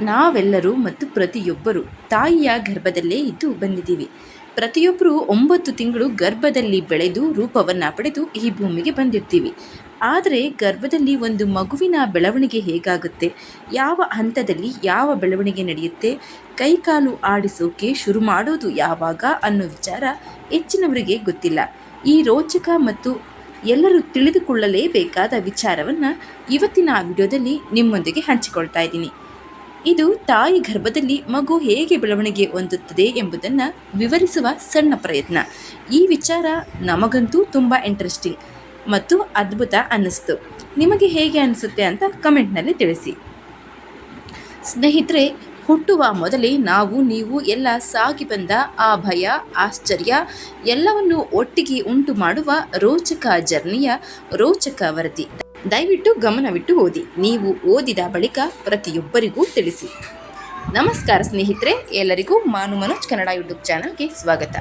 ನಾವೆಲ್ಲರೂ ಮತ್ತು ಪ್ರತಿಯೊಬ್ಬರು ತಾಯಿಯ ಗರ್ಭದಲ್ಲೇ ಇದ್ದು ಬಂದಿದ್ದೀವಿ. ಪ್ರತಿಯೊಬ್ಬರು ಒಂಬತ್ತು ತಿಂಗಳು ಗರ್ಭದಲ್ಲಿ ಬೆಳೆದು ರೂಪವನ್ನು ಪಡೆದು ಈ ಭೂಮಿಗೆ ಬಂದಿರ್ತೀವಿ. ಆದರೆ ಗರ್ಭದಲ್ಲಿ ಒಂದು ಮಗುವಿನ ಬೆಳವಣಿಗೆ ಹೇಗಾಗುತ್ತೆ? ಯಾವ ಹಂತದಲ್ಲಿ ಯಾವ ಬೆಳವಣಿಗೆ ನಡೆಯುತ್ತೆ? ಕೈಕಾಲು ಆಡಿಸೋಕೆ ಶುರು ಮಾಡೋದು ಯಾವಾಗ ಅನ್ನೋ ವಿಚಾರ ಹೆಚ್ಚಿನವರಿಗೆ ಗೊತ್ತಿಲ್ಲ. ಈ ರೋಚಕ ಮತ್ತು ಎಲ್ಲರೂ ತಿಳಿದುಕೊಳ್ಳಲೇಬೇಕಾದ ವಿಚಾರವನ್ನು ಇವತ್ತಿನ ವಿಡಿಯೋದಲ್ಲಿ ನಿಮ್ಮೊಂದಿಗೆ ಹಂಚಿಕೊಳ್ತಾ ಇದ್ದೀನಿ. ಇದು ತಾಯಿ ಗರ್ಭದಲ್ಲಿ ಮಗು ಹೇಗೆ ಬೆಳವಣಿಗೆ ಹೊಂದುತ್ತದೆ ಎಂಬುದನ್ನು ವಿವರಿಸುವ ಸಣ್ಣ ಪ್ರಯತ್ನ. ಈ ವಿಚಾರ ನಮಗಂತೂ ತುಂಬ ಇಂಟ್ರೆಸ್ಟಿಂಗ್ ಮತ್ತು ಅದ್ಭುತ ಅನ್ನಿಸ್ತು. ನಿಮಗೆ ಹೇಗೆ ಅನಿಸುತ್ತೆ ಅಂತ ಕಮೆಂಟ್ನಲ್ಲಿ ತಿಳಿಸಿ. ಸ್ನೇಹಿತರೆ, ಹುಟ್ಟುವ ಮೊದಲೇ ನಾವು, ನೀವು ಎಲ್ಲ ಸಾಗಿ ಬಂದ ಆ ಭಯ, ಆಶ್ಚರ್ಯ ಎಲ್ಲವನ್ನು ಒಟ್ಟಿಗೆ ಉಂಟು ಮಾಡುವ ರೋಚಕ ಜರ್ನಿಯ ರೋಚಕ ವರದಿ. ದಯವಿಟ್ಟು ಗಮನವಿಟ್ಟು ಓದಿ. ನೀವು ಓದಿದ ಬಳಿಕ ಪ್ರತಿಯೊಬ್ಬರಿಗೂ ತಿಳಿಸಿ. ನಮಸ್ಕಾರ ಸ್ನೇಹಿತರೆ, ಎಲ್ಲರಿಗೂ ಮಾನು ಮನೋಜ್ ಕನ್ನಡ ಯೂಟ್ಯೂಬ್ ಚಾನಲ್ಗೆ ಸ್ವಾಗತ.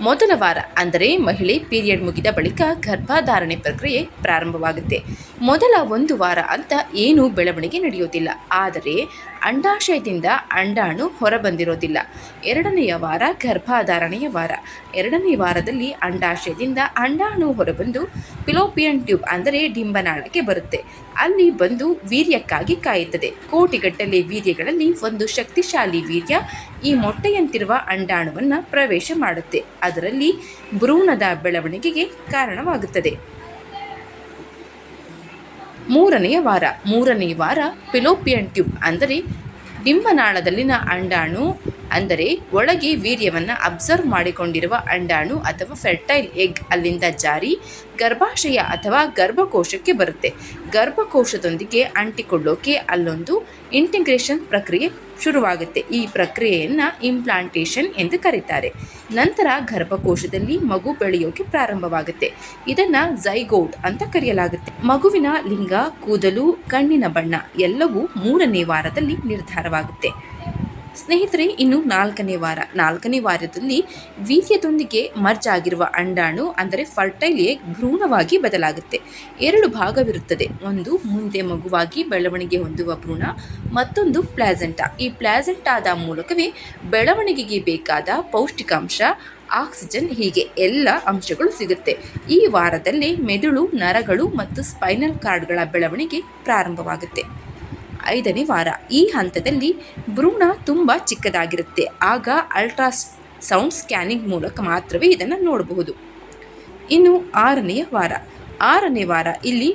ಮೊದಲ ವಾರ ಅಂದರೆ ಮಹಿಳೆ ಪೀರಿಯಡ್ ಮುಗಿದ ಬಳಿಕ ಗರ್ಭಧಾರಣೆ ಪ್ರಕ್ರಿಯೆ ಪ್ರಾರಂಭವಾಗುತ್ತೆ. ಮೊದಲ ಒಂದು ವಾರ ಅಂತ ಏನೂ ಬೆಳವಣಿಗೆ ನಡೆಯೋದಿಲ್ಲ. ಆದರೆ ಅಂಡಾಶಯದಿಂದ ಅಂಡಾಣು ಹೊರಬಂದಿರೋದಿಲ್ಲ. ಎರಡನೆಯ ವಾರ ಗರ್ಭಧಾರಣೆಯ ವಾರ. ಎರಡನೇ ವಾರದಲ್ಲಿ ಅಂಡಾಶಯದಿಂದ ಅಂಡಾಣು ಹೊರಬಂದು ಪಿಲೋಪಿಯನ್ ಟ್ಯೂಬ್ ಅಂದರೆ ಡಿಂಬನಾಳಕ್ಕೆ ಬರುತ್ತೆ. ಅಲ್ಲಿ ಬಂದು ವೀರ್ಯಕ್ಕಾಗಿ ಕಾಯುತ್ತದೆ. ಕೋಟಿಗಟ್ಟಲೆ ವೀರ್ಯಗಳಲ್ಲಿ ಒಂದು ಶಕ್ತಿಶಾಲಿ ವೀರ್ಯ ಈ ಮೊಟ್ಟೆಯಂತಿರುವ ಅಂಡಾಣುವನ್ನು ಪ್ರವೇಶ ಮಾಡುತ್ತೆ. ಅದರಲ್ಲಿ ಭ್ರೂಣದ ಬೆಳವಣಿಗೆಗೆ ಕಾರಣವಾಗುತ್ತದೆ. ಮೂರನೆಯ ವಾರ. ಮೂರನೇ ವಾರ ಪಿಲೋಪಿಯನ್ ಟ್ಯೂಬ್ ಅಂದರೆ ಡಿಂಬನಾಳದಲ್ಲಿನ ಅಂಡಾಣು ಅಂದರೆ ಒಳಗೆ ವೀರ್ಯವನ್ನು ಅಬ್ಸರ್ವ್ ಮಾಡಿಕೊಂಡಿರುವ ಅಂಡಾಣು ಅಥವಾ ಫೆರ್ಟೈಲ್ ಎಗ್ ಅಲ್ಲಿಂದ ಜಾರಿ ಗರ್ಭಾಶಯ ಅಥವಾ ಗರ್ಭಕೋಶಕ್ಕೆ ಬರುತ್ತೆ. ಗರ್ಭಕೋಶದೊಂದಿಗೆ ಅಂಟಿಕೊಳ್ಳೋಕೆ ಅಲ್ಲೊಂದು ಇಂಟಿಗ್ರೇಷನ್ ಪ್ರಕ್ರಿಯೆ ಶುರುವಾಗುತ್ತೆ. ಈ ಪ್ರಕ್ರಿಯೆಯನ್ನು ಇಂಪ್ಲಾಂಟೇಷನ್ ಎಂದು ಕರೀತಾರೆ. ನಂತರ ಗರ್ಭಕೋಶದಲ್ಲಿ ಮಗು ಬೆಳೆಯೋಕೆ ಪ್ರಾರಂಭವಾಗುತ್ತೆ. ಇದನ್ನು ಝೈಗೋಟ್ ಅಂತ ಕರೆಯಲಾಗುತ್ತೆ. ಮಗುವಿನ ಲಿಂಗ, ಕೂದಲು, ಕಣ್ಣಿನ ಬಣ್ಣ ಎಲ್ಲವೂ ಮೂರನೇ ವಾರದಲ್ಲಿ ನಿರ್ಧಾರವಾಗುತ್ತೆ. ಸ್ನೇಹಿತರೆ, ಇನ್ನು ನಾಲ್ಕನೇ ವಾರ. ನಾಲ್ಕನೇ ವಾರದಲ್ಲಿ ವೀರ್ಯದೊಂದಿಗೆ ಮರ್ಜ್ ಆಗಿರುವ ಅಂಡಾಣು, ಅಂದರೆ ಫರ್ಟೈಲ್ ಎಗ್ ಭ್ರೂಣವಾಗಿ ಬದಲಾಗುತ್ತೆ. ಎರಡು ಭಾಗವಿರುತ್ತದೆ. ಒಂದು ಮುಂದೆ ಮಗುವಾಗಿ ಬೆಳವಣಿಗೆ ಹೊಂದುವ ಭ್ರೂಣ, ಮತ್ತೊಂದು ಪ್ಲಾಸೆಂಟಾ. ಈ ಪ್ಲಾಸೆಂಟಾದ ಮೂಲಕವೇ ಬೆಳವಣಿಗೆಗೆ ಬೇಕಾದ ಪೌಷ್ಟಿಕಾಂಶ, ಆಕ್ಸಿಜನ್ ಹೀಗೆ ಎಲ್ಲ ಅಂಶಗಳು ಸಿಗುತ್ತೆ. ಈ ವಾರದಲ್ಲಿ ಮೆದುಳು, ನರಗಳು ಮತ್ತು ಸ್ಪೈನಲ್ ಕಾರ್ಡ್ಗಳ ಬೆಳವಣಿಗೆ ಪ್ರಾರಂಭವಾಗುತ್ತೆ. ಐದನೇ ವಾರ. ಈ ಹಂತದಲ್ಲಿ ಭ್ರೂಣ ತುಂಬ ಚಿಕ್ಕದಾಗಿರುತ್ತೆ. ಆಗ ಅಲ್ಟ್ರಾ ಸೌಂಡ್ ಸ್ಕ್ಯಾನಿಂಗ್ ಮೂಲಕ ಮಾತ್ರವೇ ಇದನ್ನು ನೋಡಬಹುದು. ಇನ್ನು ಆರನೆಯ ವಾರ. ಆರನೇ ವಾರ ಇಲ್ಲಿ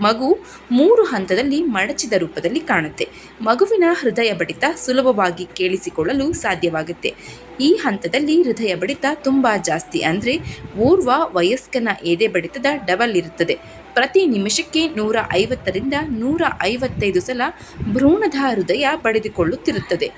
ಮಗು ಮೂರು ಹಂತದಲ್ಲಿ ಮಡಚಿದ ರೂಪದಲ್ಲಿ ಕಾಣುತ್ತೆ. ಮಗುವಿನ ಹೃದಯ ಬಡಿತ ಸುಲಭವಾಗಿ ಕೇಳಿಸಿಕೊಳ್ಳಲು ಸಾಧ್ಯವಾಗುತ್ತೆ. ಈ ಹಂತದಲ್ಲಿ ಹೃದಯ ಬಡಿತ ತುಂಬ ಜಾಸ್ತಿ ಅಂದರೆ ಓರ್ವ ವಯಸ್ಕನ ಎದೆ ಬಡಿತದ ಡಬಲ್ ಇರುತ್ತದೆ. ಪ್ರತಿ ನಿಮಿಷಕ್ಕೆ ನೂರ ಐವತ್ತರಿಂದ ನೂರ ಐವತ್ತೈದು ಸಲ ಭ್ರೂಣದ ಹೃದಯ ಪಡೆದುಕೊಳ್ಳುತ್ತಿರುತ್ತದೆ.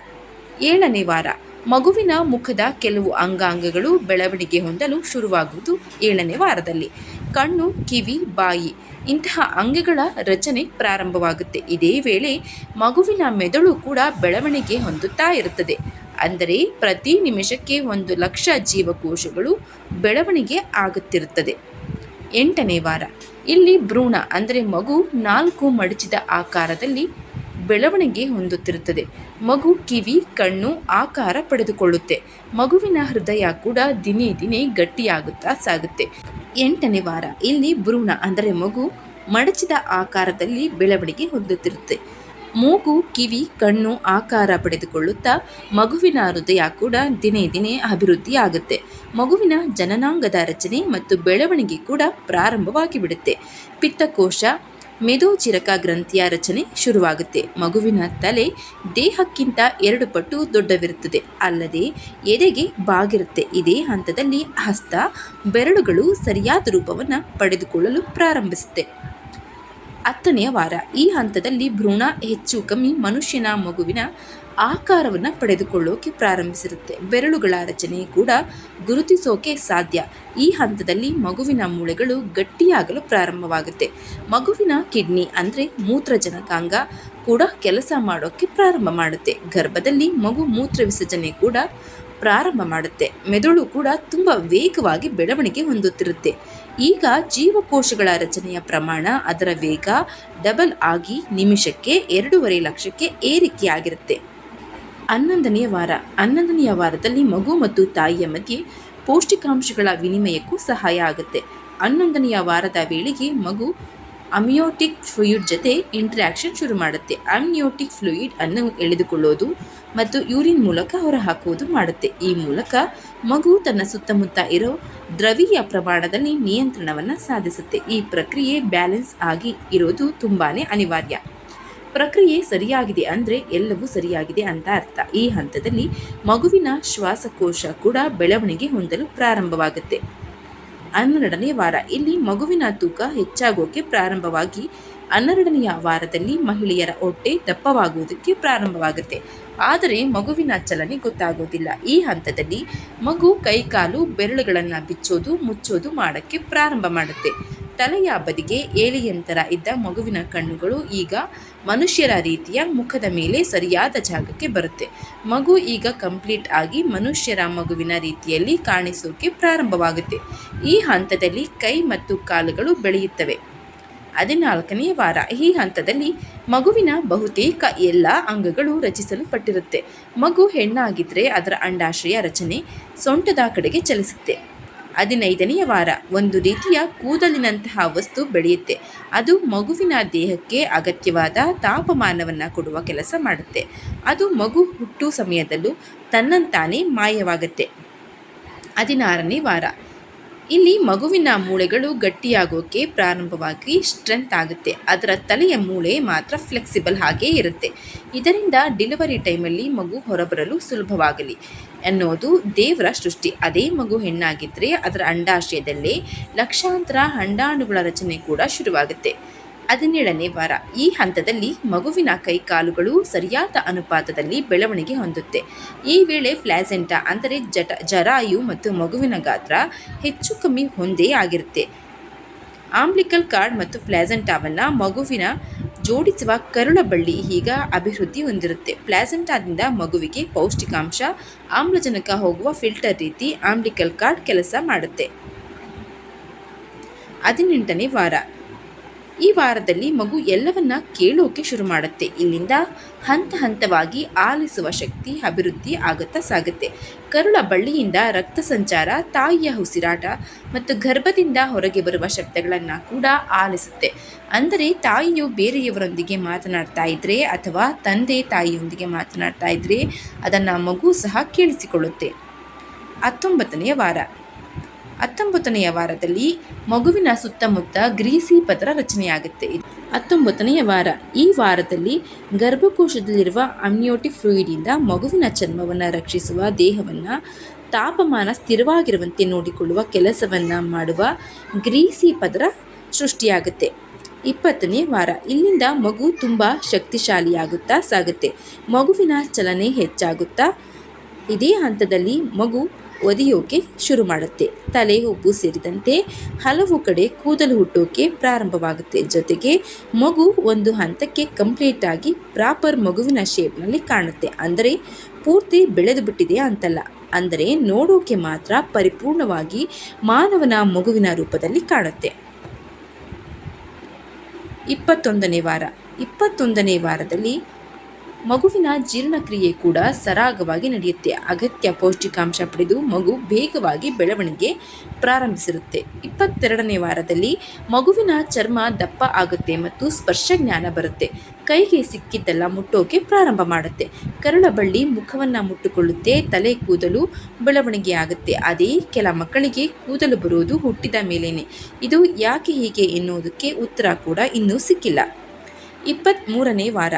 ಏಳನೇ ವಾರ, ಮಗುವಿನ ಮುಖದ ಕೆಲವು ಅಂಗಾಂಗಗಳು ಬೆಳವಣಿಗೆ ಹೊಂದಲು ಶುರುವಾಗುವುದು ಏಳನೇ ವಾರದಲ್ಲಿ. ಕಣ್ಣು, ಕಿವಿ, ಬಾಯಿ ಇಂತಹ ಅಂಗಗಳ ರಚನೆ ಪ್ರಾರಂಭವಾಗುತ್ತೆ. ಇದೇ ವೇಳೆ ಮಗುವಿನ ಮೆದುಳು ಕೂಡ ಬೆಳವಣಿಗೆ ಹೊಂದುತ್ತಾ ಇರುತ್ತದೆ. ಅಂದರೆ ಪ್ರತಿ ನಿಮಿಷಕ್ಕೆ ಒಂದು ಲಕ್ಷ ಜೀವಕೋಶಗಳು ಬೆಳವಣಿಗೆ ಆಗುತ್ತಿರುತ್ತದೆ. ಎಂಟನೇ ವಾರ ಇಲ್ಲಿ ಭ್ರೂಣ, ಅಂದರೆ ಮಗು, ನಾಲ್ಕು ಮಡಚಿದ ಆಕಾರದಲ್ಲಿ ಬೆಳವಣಿಗೆ ಹೊಂದುತ್ತಿರುತ್ತದೆ. ಮಗು ಕಿವಿ, ಕಣ್ಣು, ಆಕಾರ ಪಡೆದುಕೊಳ್ಳುತ್ತೆ. ಮಗುವಿನ ಹೃದಯ ಕೂಡ ದಿನೇ ದಿನೇ ಗಟ್ಟಿಯಾಗುತ್ತಾ ಸಾಗುತ್ತೆ. ಎಂಟನೇ ವಾರ. ಇಲ್ಲಿ ಭ್ರೂಣ, ಅಂದರೆ ಮಗು, ಮಡಚಿದ ಆಕಾರದಲ್ಲಿ ಬೆಳವಣಿಗೆ ಹೊಂದುತ್ತಿರುತ್ತೆ. ಮೂಗು, ಕಿವಿ, ಕಣ್ಣು, ಆಕಾರ ಪಡೆದುಕೊಳ್ಳುತ್ತಾ ಮಗುವಿನ ಹೃದಯ ಕೂಡ ದಿನೇ ದಿನೇ ಅಭಿವೃದ್ಧಿಯಾಗುತ್ತೆ. ಮಗುವಿನ ಜನನಾಂಗದ ರಚನೆ ಮತ್ತು ಬೆಳವಣಿಗೆ ಕೂಡ ಪ್ರಾರಂಭವಾಗಿ ಬಿಡುತ್ತೆ ಪಿತ್ತಕೋಶ ಮೆದೋಚಿರಕ ಗ್ರಂಥಿಯ ರಚನೆ ಶುರುವಾಗುತ್ತೆ. ಮಗುವಿನ ತಲೆ ದೇಹಕ್ಕಿಂತ ಎರಡು ಪಟ್ಟು ದೊಡ್ಡವಿರುತ್ತದೆ. ಅಲ್ಲದೆ ಎದೆಗೆ ಬಾಗಿರುತ್ತೆ. ಇದೇ ಹಂತದಲ್ಲಿ ಹಸ್ತ, ಬೆರಳುಗಳು ಸರಿಯಾದ ರೂಪವನ್ನು ಪಡೆದುಕೊಳ್ಳಲು ಪ್ರಾರಂಭಿಸುತ್ತೆ. ಹತ್ತನೆಯ ವಾರ. ಈ ಹಂತದಲ್ಲಿ ಭ್ರೂಣ ಹೆಚ್ಚು ಕಮ್ಮಿ ಮನುಷ್ಯನ ಮಗುವಿನ ಆಕಾರವನ್ನು ಪಡೆದುಕೊಳ್ಳೋಕೆ ಪ್ರಾರಂಭಿಸಿರುತ್ತೆ. ಬೆರಳುಗಳ ರಚನೆ ಕೂಡ ಗುರುತಿಸೋಕೆ ಸಾಧ್ಯ. ಈ ಹಂತದಲ್ಲಿ ಮಗುವಿನ ಮೂಳೆಗಳು ಗಟ್ಟಿಯಾಗಲು ಪ್ರಾರಂಭವಾಗುತ್ತೆ. ಮಗುವಿನ ಕಿಡ್ನಿ ಅಂದರೆ ಮೂತ್ರಜನಕಾಂಗ ಕೂಡ ಕೆಲಸ ಮಾಡೋಕ್ಕೆ ಪ್ರಾರಂಭ ಮಾಡುತ್ತೆ. ಗರ್ಭದಲ್ಲಿ ಮಗು ಮೂತ್ರ ವಿಸರ್ಜನೆ ಕೂಡ ಪ್ರಾರಂಭ ಮಾಡುತ್ತೆ. ಮೆದುಳು ಕೂಡ ತುಂಬ ವೇಗವಾಗಿ ಬೆಳವಣಿಗೆ ಹೊಂದುತ್ತಿರುತ್ತೆ. ಈಗ ಜೀವಕೋಶಗಳ ರಚನೆಯ ಪ್ರಮಾಣ ಅದರ ವೇಗ ಡಬಲ್ ಆಗಿ ನಿಮಿಷಕ್ಕೆ ಎರಡೂವರೆ ಲಕ್ಷಕ್ಕೆ ಏರಿಕೆಯಾಗಿರುತ್ತೆ. ಹನ್ನೊಂದನೆಯ ವಾರ. ಹನ್ನೊಂದನೆಯ ವಾರದಲ್ಲಿ ಮಗು ಮತ್ತು ತಾಯಿಯ ಮಧ್ಯೆ ಪೌಷ್ಟಿಕಾಂಶಗಳ ವಿನಿಮಯಕ್ಕೂ ಸಹಾಯ ಆಗುತ್ತೆ. ಹನ್ನೊಂದನೆಯ ವಾರದ ವೇಳೆಗೆ ಮಗು ಅಮಿಯೋಟಿಕ್ ಫ್ಲೂಯಿಡ್ ಜೊತೆ ಇಂಟ್ರ್ಯಾಕ್ಷನ್ ಶುರು ಮಾಡುತ್ತೆ. ಅಮಿಯೋಟಿಕ್ ಫ್ಲೂಯಿಡ್ ಅನ್ನು ಎಳೆದುಕೊಳ್ಳೋದು ಮತ್ತು ಯೂರಿನ್ ಮೂಲಕ ಹೊರಹಾಕುವುದು ಮಾಡುತ್ತೆ. ಈ ಮೂಲಕ ಮಗು ತನ್ನ ಸುತ್ತಮುತ್ತ ಇರೋ ದ್ರವೀಯ ಪ್ರಮಾಣದಲ್ಲಿ ನಿಯಂತ್ರಣವನ್ನು ಸಾಧಿಸುತ್ತೆ. ಈ ಪ್ರಕ್ರಿಯೆ ಬ್ಯಾಲೆನ್ಸ್ ಆಗಿ ಇರೋದು ತುಂಬಾ ಅನಿವಾರ್ಯ. ಪ್ರಕ್ರಿಯೆ ಸರಿಯಾಗಿದೆ ಅಂದರೆ ಎಲ್ಲವೂ ಸರಿಯಾಗಿದೆ ಅಂತ ಅರ್ಥ. ಈ ಹಂತದಲ್ಲಿ ಮಗುವಿನ ಶ್ವಾಸಕೋಶ ಕೂಡ ಬೆಳವಣಿಗೆ ಹೊಂದಲು ಪ್ರಾರಂಭವಾಗುತ್ತೆ. ಹನ್ನೆರಡನೇ ವಾರ. ಇಲ್ಲಿ ಮಗುವಿನ ತೂಕ ಹೆಚ್ಚಾಗೋಕೆ ಪ್ರಾರಂಭವಾಗಿ ಹನ್ನೆರಡನೆಯ ವಾರದಲ್ಲಿ ಮಹಿಳೆಯರ ಹೊಟ್ಟೆ ದಪ್ಪವಾಗುವುದಕ್ಕೆ ಪ್ರಾರಂಭವಾಗುತ್ತೆ. ಆದರೆ ಮಗುವಿನ ಚಲನೆ ಗೊತ್ತಾಗೋದಿಲ್ಲ. ಈ ಹಂತದಲ್ಲಿ ಮಗು ಕೈಕಾಲು ಬೆರಳುಗಳನ್ನು ಬಿಚ್ಚೋದು, ಮುಚ್ಚೋದು ಮಾಡೋಕ್ಕೆ ಪ್ರಾರಂಭ ಮಾಡುತ್ತೆ. ತಲೆಯ ಬದಿಗೆ ಏಳಿಯಂತರ ಇದ್ದ ಮಗುವಿನ ಕಣ್ಣುಗಳು ಈಗ ಮನುಷ್ಯರ ರೀತಿಯ ಮುಖದ ಮೇಲೆ ಸರಿಯಾದ ಜಾಗಕ್ಕೆ ಬರುತ್ತೆ. ಮಗು ಈಗ ಕಂಪ್ಲೀಟ್ ಆಗಿ ಮನುಷ್ಯರ ಮಗುವಿನ ರೀತಿಯಲ್ಲಿ ಕಾಣಿಸೋಕೆ ಪ್ರಾರಂಭವಾಗುತ್ತೆ. ಈ ಹಂತದಲ್ಲಿ ಕೈ ಮತ್ತು ಕಾಲುಗಳು ಬೆಳೆಯುತ್ತವೆ. ಹದಿನಾಲ್ಕನೇ ವಾರ. ಈ ಹಂತದಲ್ಲಿ ಮಗುವಿನ ಬಹುತೇಕ ಎಲ್ಲ ಅಂಗಗಳು ರಚಿಸಲ್ಪಟ್ಟಿರುತ್ತೆ. ಮಗು ಹೆಣ್ಣಾಗಿದ್ದರೆ ಅದರ ಅಂಡಾಶಯ ರಚನೆ ಸೊಂಟದ ಕಡೆಗೆ ಚಲಿಸುತ್ತೆ. ಹದಿನೈದನೆಯ ವಾರ. ಒಂದು ರೀತಿಯ ಕೂದಲಿನಂತಹ ವಸ್ತು ಬೆಳೆಯುತ್ತೆ. ಅದು ಮಗುವಿನ ದೇಹಕ್ಕೆ ಅಗತ್ಯವಾದ ತಾಪಮಾನವನ್ನು ಕೊಡುವ ಕೆಲಸ ಮಾಡುತ್ತೆ. ಅದು ಮಗು ಹುಟ್ಟು ಸಮಯದಲ್ಲೂ ತನ್ನಂತಾನೇ ಮಾಯವಾಗುತ್ತೆ. ಹದಿನಾರನೇ ವಾರ. ಇಲ್ಲಿ ಮಗುವಿನ ಮೂಳೆಗಳು ಗಟ್ಟಿಯಾಗೋಕೆ ಪ್ರಾರಂಭವಾಗಿ ಸ್ಟ್ರೆಂತ್ ಆಗುತ್ತೆ. ಅದರ ತಲೆಯ ಮೂಳೆ ಮಾತ್ರ ಫ್ಲೆಕ್ಸಿಬಲ್ ಹಾಗೇ ಇರುತ್ತೆ. ಇದರಿಂದ ಡಿಲಿವರಿ ಟೈಮಲ್ಲಿ ಮಗು ಹೊರಬರಲು ಸುಲಭವಾಗಲಿ ಅನ್ನೋದು ದೇವರ ಸೃಷ್ಟಿ. ಅದೇ ಮಗು ಹೆಣ್ಣಾಗಿದ್ದರೆ ಅದರ ಅಂಡಾಶಯದಲ್ಲೇ ಲಕ್ಷಾಂತರ ಅಂಡಾಣುಗಳ ರಚನೆ ಕೂಡ ಶುರುವಾಗುತ್ತೆ. ಹದಿನೇಳನೇ ವಾರ. ಈ ಹಂತದಲ್ಲಿ ಮಗುವಿನ ಕೈಕಾಲುಗಳು ಸರಿಯಾದ ಅನುಪಾತದಲ್ಲಿ ಬೆಳವಣಿಗೆ ಹೊಂದುತ್ತೆ. ಈ ವೇಳೆ ಫ್ಲಾಸೆಂಟಾ ಅಂದರೆ ಜಟ, ಜರಾಯು ಮತ್ತು ಮಗುವಿನ ಗಾತ್ರ ಹೆಚ್ಚು ಕಮ್ಮಿ ಹೊಂದೇ ಆಗಿರುತ್ತೆ. ಆಂಬ್ಲಿಕಲ್ ಕಾರ್ಡ್ ಮತ್ತು ಪ್ಲಾಸೆಂಟಾವನ್ನು ಮಗುವಿನ ಜೋಡಿಸುವ ಕರುಳ ಬಳ್ಳಿ ಈಗ ಅಭಿವೃದ್ಧಿ ಹೊಂದಿರುತ್ತೆ. ಪ್ಲಾಸೆಂಟಾದಿಂದ ಮಗುವಿಗೆ ಪೌಷ್ಟಿಕಾಂಶ, ಆಮ್ಲಜನಕ ಹೋಗುವ ಫಿಲ್ಟರ್ ರೀತಿ ಆಂಬ್ಲಿಕಲ್ ಕಾರ್ಡ್ ಕೆಲಸ ಮಾಡುತ್ತೆ. ಹದಿನೆಂಟನೇ ವಾರ. ಈ ವಾರದಲ್ಲಿ ಮಗು ಎಲ್ಲವನ್ನ ಕೇಳೋಕೆ ಶುರು ಮಾಡುತ್ತೆ. ಇಲ್ಲಿಂದ ಹಂತ ಹಂತವಾಗಿ ಆಲಿಸುವ ಶಕ್ತಿ, ಅಭಿವೃದ್ಧಿ ಆಗುತ್ತಾ ಸಾಗುತ್ತೆ. ಕರುಳ ಬಳ್ಳಿಯಿಂದ ರಕ್ತ ಸಂಚಾರ, ತಾಯಿಯ ಉಸಿರಾಟ ಮತ್ತು ಗರ್ಭದಿಂದ ಹೊರಗೆ ಬರುವ ಶಬ್ದಗಳನ್ನು ಕೂಡ ಆಲಿಸುತ್ತೆ. ಅಂದರೆ ತಾಯಿಯು ಬೇರೆಯವರೊಂದಿಗೆ ಮಾತನಾಡ್ತಾ ಇದ್ರೆ ಅಥವಾ ತಂದೆ ತಾಯಿಯೊಂದಿಗೆ ಮಾತನಾಡ್ತಾ ಇದ್ರೆ ಅದನ್ನು ಮಗು ಸಹ ಕೇಳಿಸಿಕೊಳ್ಳುತ್ತೆ. ಹತ್ತೊಂಬತ್ತನೆಯ ವಾರ. ಹತ್ತೊಂಬತ್ತನೆಯ ವಾರದಲ್ಲಿ ಮಗುವಿನ ಸುತ್ತಮುತ್ತ ಗ್ರೀಸಿ ಪದರ ರಚನೆಯಾಗುತ್ತೆ. ಹತ್ತೊಂಬತ್ತನೆಯ ವಾರ, ಈ ವಾರದಲ್ಲಿ ಗರ್ಭಕೋಶದಲ್ಲಿರುವ ಅಮ್ನಿಯೋಟಿಕ್ ಫ್ಲೂಯಿಡಿಂದ ಮಗುವಿನ ಚರ್ಮವನ್ನು ರಕ್ಷಿಸುವ ದೇಹವನ್ನು ತಾಪಮಾನ ಸ್ಥಿರವಾಗಿರುವಂತೆ ನೋಡಿಕೊಳ್ಳುವ ಕೆಲಸವನ್ನು ಮಾಡುವ ಗ್ರೀಸಿ ಪದರ ಸೃಷ್ಟಿಯಾಗುತ್ತೆ. ಇಪ್ಪತ್ತನೇ ವಾರ, ಇಲ್ಲಿಂದ ಮಗು ತುಂಬ ಶಕ್ತಿಶಾಲಿಯಾಗುತ್ತಾ ಸಾಗುತ್ತೆ. ಮಗುವಿನ ಚಲನೆ ಹೆಚ್ಚಾಗುತ್ತಾ ಇದೇ ಹಂತದಲ್ಲಿ ಮಗು ಒದೆಯೋಕೆ ಶುರು ಮಾಡುತ್ತೆ. ತಲೆ ಉಬ್ಬು ಸೇರಿದಂತೆ ಹಲವು ಕಡೆ ಕೂದಲು ಹುಟ್ಟೋಕೆ ಪ್ರಾರಂಭವಾಗುತ್ತೆ. ಜೊತೆಗೆ ಮಗು ಒಂದು ಹಂತಕ್ಕೆ ಕಂಪ್ಲೀಟ್ ಆಗಿ ಪ್ರಾಪರ್ ಮಗುವಿನ ಶೇಪ್ನಲ್ಲಿ ಕಾಣುತ್ತೆ. ಅಂದರೆ ಪೂರ್ತಿ ಬೆಳೆದು ಬಿಟ್ಟಿದೆ ಅಂತಲ್ಲ. ಅಂದರೆ ನೋಡೋಕೆ ಮಾತ್ರ ಪರಿಪೂರ್ಣವಾಗಿ ಮಾನವನ ಮಗುವಿನ ರೂಪದಲ್ಲಿ ಕಾಣುತ್ತೆ. ಇಪ್ಪತ್ತೊಂದನೇ ವಾರ. ಇಪ್ಪತ್ತೊಂದನೇ ವಾರದಲ್ಲಿ ಮಗುವಿನ ಜೀರ್ಣಕ್ರಿಯೆ ಕೂಡ ಸರಾಗವಾಗಿ ನಡೆಯುತ್ತೆ. ಅಗತ್ಯ ಪೌಷ್ಟಿಕಾಂಶ ಪಡೆದು ಮಗು ಬೇಗವಾಗಿ ಬೆಳವಣಿಗೆ ಪ್ರಾರಂಭಿಸಿರುತ್ತೆ. ಇಪ್ಪತ್ತೆರಡನೇ ವಾರದಲ್ಲಿ ಮಗುವಿನ ಚರ್ಮ ದಪ್ಪ ಆಗುತ್ತೆ ಮತ್ತು ಸ್ಪರ್ಶ ಜ್ಞಾನ ಬರುತ್ತೆ. ಕೈಗೆ ಸಿಕ್ಕಿದ್ದೆಲ್ಲ ಮುಟ್ಟೋಕೆ ಪ್ರಾರಂಭ ಮಾಡುತ್ತೆ. ಕರಳ ಬಳ್ಳಿ ಮುಖವನ್ನು ಮುಟ್ಟುಕೊಳ್ಳುತ್ತೆ, ತಲೆ ಕೂದಲು ಬೆಳವಣಿಗೆ ಆಗುತ್ತೆ. ಅದೇ ಕೆಲ ಮಕ್ಕಳಿಗೆ ಕೂದಲು ಬರುವುದು ಹುಟ್ಟಿದ ಮೇಲೇನೆ. ಇದು ಯಾಕೆ ಹೀಗೆ ಎನ್ನುವುದಕ್ಕೆ ಉತ್ತರ ಕೂಡ ಇನ್ನೂ ಸಿಕ್ಕಿಲ್ಲ. ಇಪ್ಪತ್ತ್ಮೂರನೇ ವಾರ.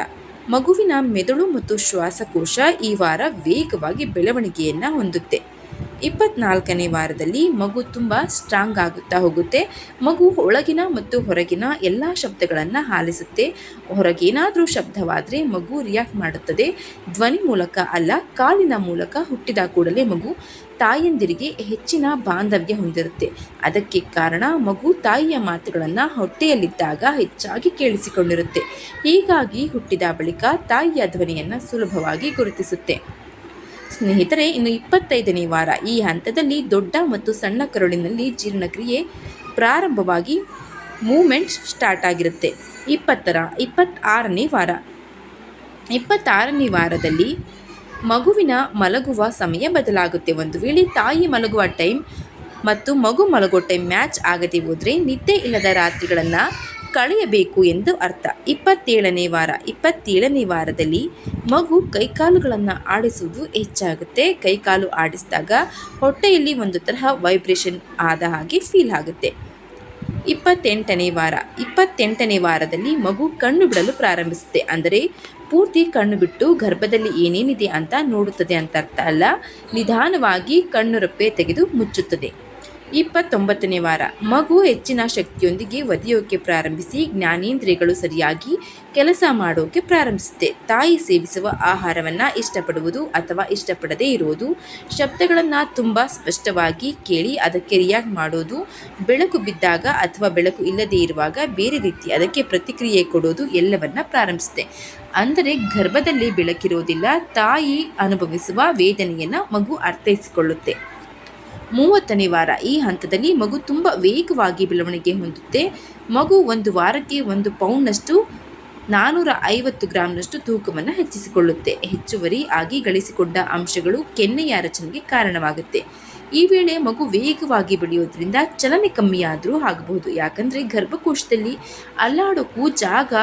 ಮಗುವಿನ ಮೆದುಳು ಮತ್ತು ಶ್ವಾಸಕೋಶ ಈ ವಾರ ವೇಗವಾಗಿ ಬೆಳವಣಿಗೆಯನ್ನು ಹೊಂದುತ್ತೆ. ಇಪ್ಪತ್ನಾಲ್ಕನೇ ವಾರದಲ್ಲಿ ಮಗು ತುಂಬ ಸ್ಟ್ರಾಂಗ್ ಆಗುತ್ತಾ ಹೋಗುತ್ತೆ. ಮಗು ಒಳಗಿನ ಮತ್ತು ಹೊರಗಿನ ಎಲ್ಲ ಶಬ್ದಗಳನ್ನು ಆಲಿಸುತ್ತೆ. ಹೊರಗೇನಾದರೂ ಶಬ್ದವಾದರೆ ಮಗು ರಿಯಾಕ್ಟ್ ಮಾಡುತ್ತದೆ. ಧ್ವನಿ ಮೂಲಕ ಅಲ್ಲ, ಕಾಲಿನ ಮೂಲಕ ಹುಟ್ಟಿದ ಕೂಡಲೇ ಮಗು ತಾಯಂದಿರಿಗೆ ಹೆಚ್ಚಿನ ಬಾಂಧವ್ಯ ಹೊಂದಿರುತ್ತೆ. ಅದಕ್ಕೆ ಕಾರಣ ಮಗು ತಾಯಿಯ ಮಾತುಗಳನ್ನು ಹೊಟ್ಟೆಯಲ್ಲಿದ್ದಾಗ ಹೆಚ್ಚಾಗಿ ಕೇಳಿಸಿಕೊಂಡಿರುತ್ತೆ. ಹೀಗಾಗಿ ಹುಟ್ಟಿದ ಬಳಿಕ ತಾಯಿಯ ಧ್ವನಿಯನ್ನು ಸುಲಭವಾಗಿ ಗುರುತಿಸುತ್ತೆ. ಸ್ನೇಹಿತರೆ, ಇನ್ನು ಇಪ್ಪತ್ತೈದನೇ ವಾರ ಈ ಹಂತದಲ್ಲಿ ದೊಡ್ಡ ಮತ್ತು ಸಣ್ಣ ಕರುಳಿನಲ್ಲಿ ಜೀರ್ಣಕ್ರಿಯೆ ಪ್ರಾರಂಭವಾಗಿ ಮೂಮೆಂಟ್ ಸ್ಟಾರ್ಟ್ ಆಗಿರುತ್ತೆ. ಇಪ್ಪತ್ತರ, ಇಪ್ಪತ್ತಾರನೇ ವಾರ. ಇಪ್ಪತ್ತಾರನೇ ವಾರದಲ್ಲಿ ಮಗುವಿನ ಮಲಗುವ ಸಮಯ ಬದಲಾಗುತ್ತೆ. ಒಂದು ವೇಳೆ ತಾಯಿ ಮಲಗುವ ಟೈಮ್ ಮತ್ತು ಮಗು ಮಲಗೋ ಟೈಮ್ ಮ್ಯಾಚ್ ಆಗದೆ ಹೋದರೆ ನಿದ್ದೆ ಇಲ್ಲದ ರಾತ್ರಿಗಳನ್ನು ಕಳೆಯಬೇಕು ಎಂದು ಅರ್ಥ. ಇಪ್ಪತ್ತೇಳನೇ ವಾರ, ಇಪ್ಪತ್ತೇಳನೇ ವಾರದಲ್ಲಿ ಮಗು ಕೈಕಾಲುಗಳನ್ನು ಆಡಿಸುವುದು ಹೆಚ್ಚಾಗುತ್ತೆ. ಕೈಕಾಲು ಆಡಿಸಿದಾಗ ಹೊಟ್ಟೆಯಲ್ಲಿ ಒಂದು ತರಹ ವೈಬ್ರೇಷನ್ ಆದ ಹಾಗೆ ಫೀಲ್ ಆಗುತ್ತೆ. ಇಪ್ಪತ್ತೆಂಟನೇ ವಾರ, ಇಪ್ಪತ್ತೆಂಟನೇ ವಾರದಲ್ಲಿ ಮಗು ಕಣ್ಣು ಬಿಡಲು ಪ್ರಾರಂಭಿಸುತ್ತೆ. ಅಂದರೆ ಪೂರ್ತಿ ಕಣ್ಣು ಬಿಟ್ಟು ಗರ್ಭದಲ್ಲಿ ಏನೇನಿದೆ ಅಂತ ನೋಡುತ್ತದೆ ಅಂತ ಅರ್ಥ ಅಲ್ಲ. ನಿಧಾನವಾಗಿ ಕಣ್ಣು ರೊಪ್ಪೆ ತೆಗೆದು ಮುಚ್ಚುತ್ತದೆ. ಇಪ್ಪತ್ತೊಂಬತ್ತನೇ ವಾರ. ಮಗು ಹೆಚ್ಚಿನ ಶಕ್ತಿಯೊಂದಿಗೆ ಒದೆಯೋಕೆ ಪ್ರಾರಂಭಿಸಿ, ಜ್ಞಾನೇಂದ್ರಿಯಗಳು ಸರಿಯಾಗಿ ಕೆಲಸ ಮಾಡೋಕೆ ಪ್ರಾರಂಭಿಸುತ್ತೆ. ತಾಯಿ ಸೇವಿಸುವ ಆಹಾರವನ್ನು ಇಷ್ಟಪಡುವುದು ಅಥವಾ ಇಷ್ಟಪಡದೇ ಇರುವುದು ಶಬ್ದಗಳನ್ನು ತುಂಬ ಸ್ಪಷ್ಟವಾಗಿ ಕೇಳಿ ಅದಕ್ಕೆ ರಿಯಾಕ್ಟ್ ಮಾಡೋದು, ಬೆಳಕು ಬಿದ್ದಾಗ ಅಥವಾ ಬೆಳಕು ಇಲ್ಲದೇ ಇರುವಾಗ ಬೇರೆ ರೀತಿ ಅದಕ್ಕೆ ಪ್ರತಿಕ್ರಿಯೆ ಕೊಡೋದು ಎಲ್ಲವನ್ನ ಪ್ರಾರಂಭಿಸುತ್ತೆ. ಅಂದರೆ ಗರ್ಭದಲ್ಲಿ ಬೆಳಕಿರೋದಿಲ್ಲ, ತಾಯಿ ಅನುಭವಿಸುವ ವೇದನೆಯನ್ನು ಮಗು ಅರ್ಥೈಸಿಕೊಳ್ಳುತ್ತೆ. ಮೂವತ್ತನೇ ವಾರ ಈ ಹಂತದಲ್ಲಿ ಮಗು ತುಂಬ ವೇಗವಾಗಿ ಬೆಳವಣಿಗೆ ಹೊಂದುತ್ತೆ. ಮಗು ಒಂದು ವಾರಕ್ಕೆ ಒಂದು ಪೌಂಡ್ನಷ್ಟು ನಾನ್ನೂರ ಐವತ್ತು ಗ್ರಾಂನಷ್ಟು ತೂಕವನ್ನು ಹೆಚ್ಚಿಸಿಕೊಳ್ಳುತ್ತೆ. ಹೆಚ್ಚುವರಿ ಆಗಿ ಗಳಿಸಿಕೊಂಡ ಅಂಶಗಳು ಕೆನ್ನೆಯ ರಚನೆಗೆ ಕಾರಣವಾಗುತ್ತೆ. ಈ ವೇಳೆ ಮಗು ವೇಗವಾಗಿ ಬೆಳೆಯೋದ್ರಿಂದ ಚಲನೆ ಕಮ್ಮಿಯಾದರೂ ಆಗಬಹುದು. ಯಾಕಂದರೆ ಗರ್ಭಕೋಶದಲ್ಲಿ ಅಲ್ಲಾಡೋಕ್ಕೂ ಜಾಗ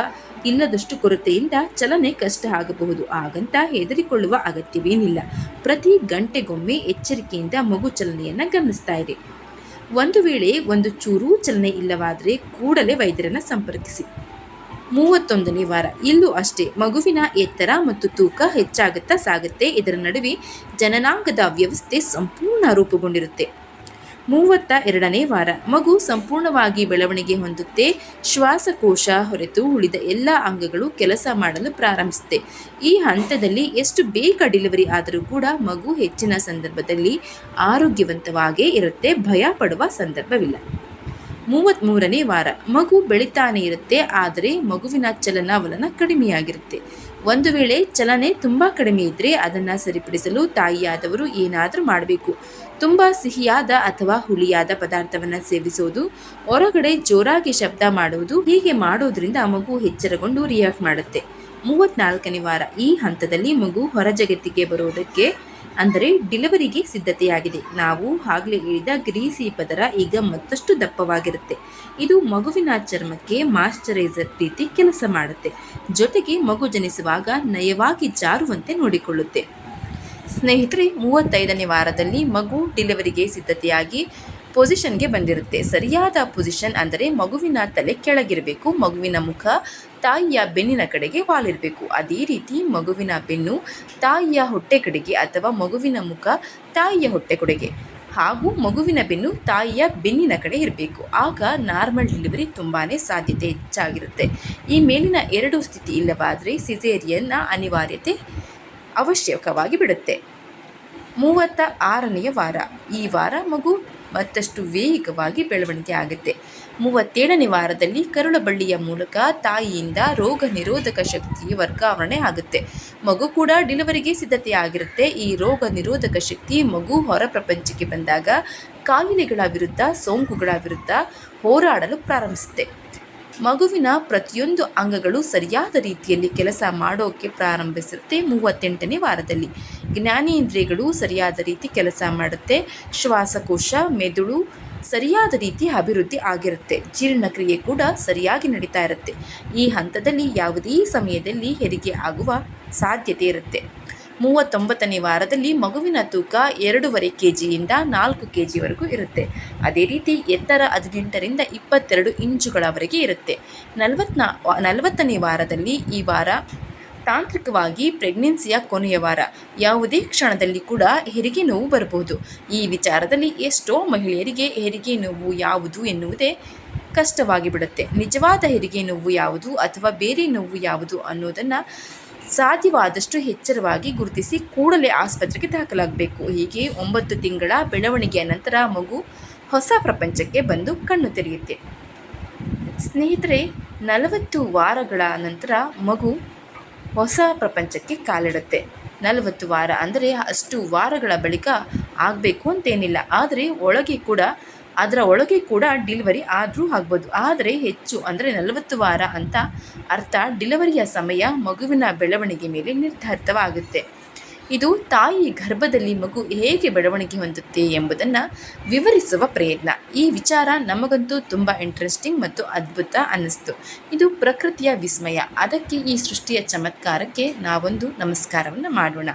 ಇಲ್ಲದಷ್ಟು ಕೊರತೆಯಿಂದ ಚಲನೆ ಕಷ್ಟ ಆಗಬಹುದು. ಹಾಗಂತ ಹೆದರಿಕೊಳ್ಳುವ ಅಗತ್ಯವೇನಿಲ್ಲ. ಪ್ರತಿ ಗಂಟೆಗೊಮ್ಮೆ ಎಚ್ಚರಿಕೆಯಿಂದ ಮಗು ಚಲನೆಯನ್ನು ಗಮನಿಸ್ತಾ ಇದೆ ಒಂದು ವೇಳೆ ಒಂದು ಚೂರೂ ಚಲನೆ ಇಲ್ಲವಾದರೆ ಕೂಡಲೇ ವೈದ್ಯರನ್ನು ಸಂಪರ್ಕಿಸಿ. ಮೂವತ್ತೊಂದನೇ ವಾರ ಇಲ್ಲೂ ಅಷ್ಟೇ ಮಗುವಿನ ಎತ್ತರ ಮತ್ತು ತೂಕ ಹೆಚ್ಚಾಗುತ್ತಾ ಸಾಗುತ್ತೆ. ಇದರ ನಡುವೆ ಜನನಾಂಗದ ವ್ಯವಸ್ಥೆ ಸಂಪೂರ್ಣ ರೂಪುಗೊಂಡಿರುತ್ತೆ. ಮೂವತ್ತ ಎರಡನೇ ವಾರ. ಮಗು ಸಂಪೂರ್ಣವಾಗಿ ಬೆಳವಣಿಗೆ ಹೊಂದುತ್ತೆ. ಶ್ವಾಸಕೋಶ ಹೊರತು ಉಳಿದ ಎಲ್ಲ ಅಂಗಗಳು ಕೆಲಸ ಮಾಡಲು ಪ್ರಾರಂಭಿಸುತ್ತೆ. ಈ ಹಂತದಲ್ಲಿ ಎಷ್ಟು ಬೇಗ ಡೆಲಿವರಿ ಆದರೂ ಕೂಡ ಮಗು ಹೆಚ್ಚಿನ ಸಂದರ್ಭದಲ್ಲಿ ಆರೋಗ್ಯವಂತವಾಗೇ ಇರುತ್ತೆ. ಭಯ ಪಡುವ ಸಂದರ್ಭವಿಲ್ಲ. ಮೂವತ್ತ್ಮೂರನೇ ವಾರ. ಮಗು ಬೆಳಿತಾನೆ ಇರುತ್ತೆ, ಆದರೆ ಮಗುವಿನ ಚಲನವಲನ ಕಡಿಮೆಯಾಗಿರುತ್ತೆ. ಒಂದು ವೇಳೆ ಚಲನೆ ತುಂಬ ಕಡಿಮೆ ಇದ್ದರೆ ಅದನ್ನು ಸರಿಪಡಿಸಲು ತಾಯಿಯಾದವರು ಏನಾದರೂ ಮಾಡಬೇಕು. ತುಂಬ ಸಿಹಿಯಾದ ಅಥವಾ ಹುಳಿಯಾದ ಪದಾರ್ಥವನ್ನು ಸೇವಿಸೋದು, ಹೊರಗಡೆ ಜೋರಾಗಿ ಶಬ್ದ ಮಾಡುವುದು ಹೀಗೆ ಮಾಡೋದರಿಂದ ಮಗು ಎಚ್ಚರಗೊಂಡು ರಿಯಾಕ್ಟ್ ಮಾಡುತ್ತೆ. ಮೂವತ್ತ್ನಾಲ್ಕನೇ ವಾರ. ಈ ಹಂತದಲ್ಲಿ ಮಗು ಹೊರ ಜಗತ್ತಿಗೆ ಬರುವುದಕ್ಕೆ ಅಂದರೆ ಡಿಲಿವರಿಗೆ ಸಿದ್ಧತೆಯಾಗಿದೆ. ನಾವು ಆಗಲೇ ಹೇಳಿದ ಗ್ರೀಸಿ ಪದರ ಈಗ ಮತ್ತಷ್ಟು ದಪ್ಪವಾಗಿರುತ್ತೆ. ಇದು ಮಗುವಿನ ಚರ್ಮಕ್ಕೆ ಮಾಶ್ಚರೈಸರ್ ರೀತಿ ಕೆಲಸ ಮಾಡುತ್ತೆ. ಜೊತೆಗೆ ಮಗು ಜನಿಸುವಾಗ ನಯವಾಗಿ ಜಾರುವಂತೆ ನೋಡಿಕೊಳ್ಳುತ್ತೆ. ಸ್ನೇಹಿತರೆ, ಮೂವತ್ತೈದನೇ ವಾರದಲ್ಲಿ ಮಗು ಡಿಲಿವರಿಗೆ ಸಿದ್ಧತೆಯಾಗಿ ಪೊಸಿಷನ್ಗೆ ಬಂದಿರುತ್ತೆ. ಸರಿಯಾದ ಪೊಸಿಷನ್ ಅಂದರೆ ಮಗುವಿನ ತಲೆ ಕೆಳಗಿರಬೇಕು, ಮಗುವಿನ ಮುಖ ತಾಯಿಯ ಬೆನ್ನಿನ ಕಡೆಗೆ ವಾಲಿರಬೇಕು. ಅದೇ ರೀತಿ ಮಗುವಿನ ಬೆನ್ನು ತಾಯಿಯ ಹೊಟ್ಟೆ ಕಡೆಗೆ ಅಥವಾ ಮಗುವಿನ ಮುಖ ತಾಯಿಯ ಹೊಟ್ಟೆ ಕೊಡೆಗೆ ಹಾಗೂ ಮಗುವಿನ ಬೆನ್ನು ತಾಯಿಯ ಬೆನ್ನಿನ ಕಡೆ ಇರಬೇಕು. ಆಗ ನಾರ್ಮಲ್ ಡೆಲಿವರಿ ತುಂಬಾ ಸಾಧ್ಯತೆ ಹೆಚ್ಚಾಗಿರುತ್ತೆ. ಈ ಮೇಲಿನ ಎರಡು ಸ್ಥಿತಿ ಇಲ್ಲವಾದರೆ ಸಿಸೇರಿಯನ್ನ ಅನಿವಾರ್ಯತೆ ಅವಶ್ಯಕವಾಗಿ ಬಿಡುತ್ತೆ. ಮೂವತ್ತ ಆರನೆಯ ವಾರ. ಈ ವಾರ ಮಗು ಮತ್ತಷ್ಟು ವೇಗವಾಗಿ ಬೆಳವಣಿಗೆ ಆಗುತ್ತೆ. ಮೂವತ್ತೇಳನೇ ವಾರದಲ್ಲಿ ಕರುಳಬಳ್ಳಿಯ ಮೂಲಕ ತಾಯಿಯಿಂದ ರೋಗ ನಿರೋಧಕ ಶಕ್ತಿ ವರ್ಗಾವಣೆ ಆಗುತ್ತೆ. ಮಗು ಕೂಡ ಡಿಲಿವರಿಗೆ ಸಿದ್ಧತೆ ಆಗಿರುತ್ತೆ ಈ ರೋಗ ನಿರೋಧಕ ಶಕ್ತಿ ಮಗು ಹೊರ ಪ್ರಪಂಚಕ್ಕೆ ಬಂದಾಗ ಕಾಯಿಲೆಗಳ ವಿರುದ್ಧ, ಸೋಂಕುಗಳ ವಿರುದ್ಧ ಹೋರಾಡಲು ಪ್ರಾರಂಭಿಸುತ್ತೆ. ಮಗುವಿನ ಪ್ರತಿಯೊಂದು ಅಂಗಗಳು ಸರಿಯಾದ ರೀತಿಯಲ್ಲಿ ಕೆಲಸ ಮಾಡೋಕ್ಕೆ ಪ್ರಾರಂಭಿಸುತ್ತೆ ಮೂವತ್ತೆಂಟನೇ ವಾರದಲ್ಲಿ. ಜ್ಞಾನೇಂದ್ರಿಯಗಳು ಸರಿಯಾದ ರೀತಿ ಕೆಲಸ ಮಾಡುತ್ತೆ. ಶ್ವಾಸಕೋಶ, ಮೆದುಳು ಸರಿಯಾದ ರೀತಿ ಅಭಿವೃದ್ಧಿ ಆಗಿರುತ್ತೆ. ಜೀರ್ಣಕ್ರಿಯೆ ಕೂಡ ಸರಿಯಾಗಿ ನಡೀತಾ ಇರುತ್ತೆ. ಈ ಹಂತದಲ್ಲಿ ಯಾವುದೇ ಸಮಯದಲ್ಲಿ ಹೆರಿಗೆ ಆಗುವ ಸಾಧ್ಯತೆ ಇರುತ್ತೆ. ಮೂವತ್ತೊಂಬತ್ತನೇ ವಾರದಲ್ಲಿ ಮಗುವಿನ ತೂಕ ಎರಡೂವರೆ ಕೆ ಜಿಯಿಂದ ನಾಲ್ಕು ಕೆ ಜಿವರೆಗೂ ಇರುತ್ತೆ. ಅದೇ ರೀತಿ ಎತ್ತರ ಹದಿನೆಂಟರಿಂದ ಇಪ್ಪತ್ತೆರಡು ಇಂಚುಗಳವರೆಗೆ ಇರುತ್ತೆ. ನಲವತ್ನಾ, ನಲವತ್ತನೇ ವಾರದಲ್ಲಿ ಈ ವಾರ ತಾಂತ್ರಿಕವಾಗಿ ಪ್ರೆಗ್ನೆನ್ಸಿಯ ಕೊನೆಯ ವಾರ. ಯಾವುದೇ ಕ್ಷಣದಲ್ಲಿ ಕೂಡ ಹೆರಿಗೆ ನೋವು ಬರಬಹುದು. ಈ ವಿಚಾರದಲ್ಲಿ ಎಷ್ಟೋ ಮಹಿಳೆಯರಿಗೆ ಹೆರಿಗೆ ನೋವು ಯಾವುದು ಎನ್ನುವುದೇ ಕಷ್ಟವಾಗಿ ಬಿಡುತ್ತೆ ನಿಜವಾದ ಹೆರಿಗೆ ನೋವು ಯಾವುದು ಅಥವಾ ಬೇರೆ ನೋವು ಯಾವುದು ಅನ್ನೋದನ್ನು ಸಾಧ್ಯವಾದಷ್ಟು ಎಚ್ಚರವಾಗಿ ಗುರುತಿಸಿ ಕೂಡಲೇ ಆಸ್ಪತ್ರೆಗೆ ದಾಖಲಾಗಬೇಕು. ಹೀಗೆ ಒಂಬತ್ತು ತಿಂಗಳ ಬೆಳವಣಿಗೆಯ ನಂತರ ಮಗು ಹೊಸ ಪ್ರಪಂಚಕ್ಕೆ ಬಂದು ಕಣ್ಣು ತೆರೆಯುತ್ತೆ. ಸ್ನೇಹಿತರೆ, ನಲವತ್ತು ವಾರಗಳ ನಂತರ ಮಗು ಹೊಸ ಪ್ರಪಂಚಕ್ಕೆ ಕಾಲಿಡುತ್ತೆ. ನಲವತ್ತು ವಾರ ಅಂದರೆ ಅಷ್ಟು ವಾರಗಳ ಬಳಿಕ ಆಗಬೇಕು ಅಂತೇನಿಲ್ಲ. ಆದರೆ, ಒಳಗೆ ಕೂಡ ಅದರ ಒಳಗೆ ಕೂಡ ಡಿಲಿವರಿ ಆದರೂ ಆಗ್ಬೋದು. ಆದರೆ ಹೆಚ್ಚು ಅಂದರೆ ನಲವತ್ತು ವಾರ ಅಂತ ಅರ್ಥ ಡಿಲಿವರಿಯ ಸಮಯ ಮಗುವಿನ ಬೆಳವಣಿಗೆ ಮೇಲೆ ನಿರ್ಧಾರಿತವಾಗುತ್ತೆ. ಇದು ತಾಯಿ ಗರ್ಭದಲ್ಲಿ ಮಗು ಹೇಗೆ ಬೆಳವಣಿಗೆ ಹೊಂದುತ್ತೆ ಎಂಬುದನ್ನು ವಿವರಿಸುವ ಪ್ರಯತ್ನ. ಈ ವಿಚಾರ ನಮಗಂತೂ ತುಂಬ ಇಂಟ್ರೆಸ್ಟಿಂಗ್ ಮತ್ತು ಅದ್ಭುತ ಅನ್ನಿಸ್ತು. ಇದು ಪ್ರಕೃತಿಯ ವಿಸ್ಮಯ. ಅದಕ್ಕೆ ಈ ಸೃಷ್ಟಿಯ ಚಮತ್ಕಾರಕ್ಕೆ ನಾವೊಂದು ನಮಸ್ಕಾರವನ್ನು ಮಾಡೋಣ.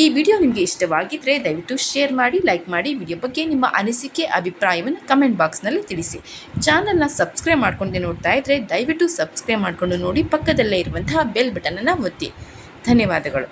ಈ ವಿಡಿಯೋ ನಿಮಗೆ ಇಷ್ಟವಾಗಿದ್ದರೆ ದಯವಿಟ್ಟು ಶೇರ್ ಮಾಡಿ, ಲೈಕ್ ಮಾಡಿ, ವಿಡಿಯೋ ಬಗ್ಗೆ ನಿಮ್ಮ ಅನಿಸಿಕೆ, ಅಭಿಪ್ರಾಯವನ್ನು ಕಮೆಂಟ್ ಬಾಕ್ಸ್ನಲ್ಲಿ ತಿಳಿಸಿ. ಚಾನಲ್ನ ಸಬ್ಸ್ಕ್ರೈಬ್ ಮಾಡ್ಕೊಂಡು ನೋಡ್ತಾ ಇದ್ದರೆ ದಯವಿಟ್ಟು ಸಬ್ಸ್ಕ್ರೈಬ್ ಮಾಡಿಕೊಂಡು ನೋಡಿ ಪಕ್ಕದಲ್ಲೇ ಇರುವಂತಹ ಬೆಲ್ ಬಟನನ್ನು ಒತ್ತಿ. ಧನ್ಯವಾದಗಳು.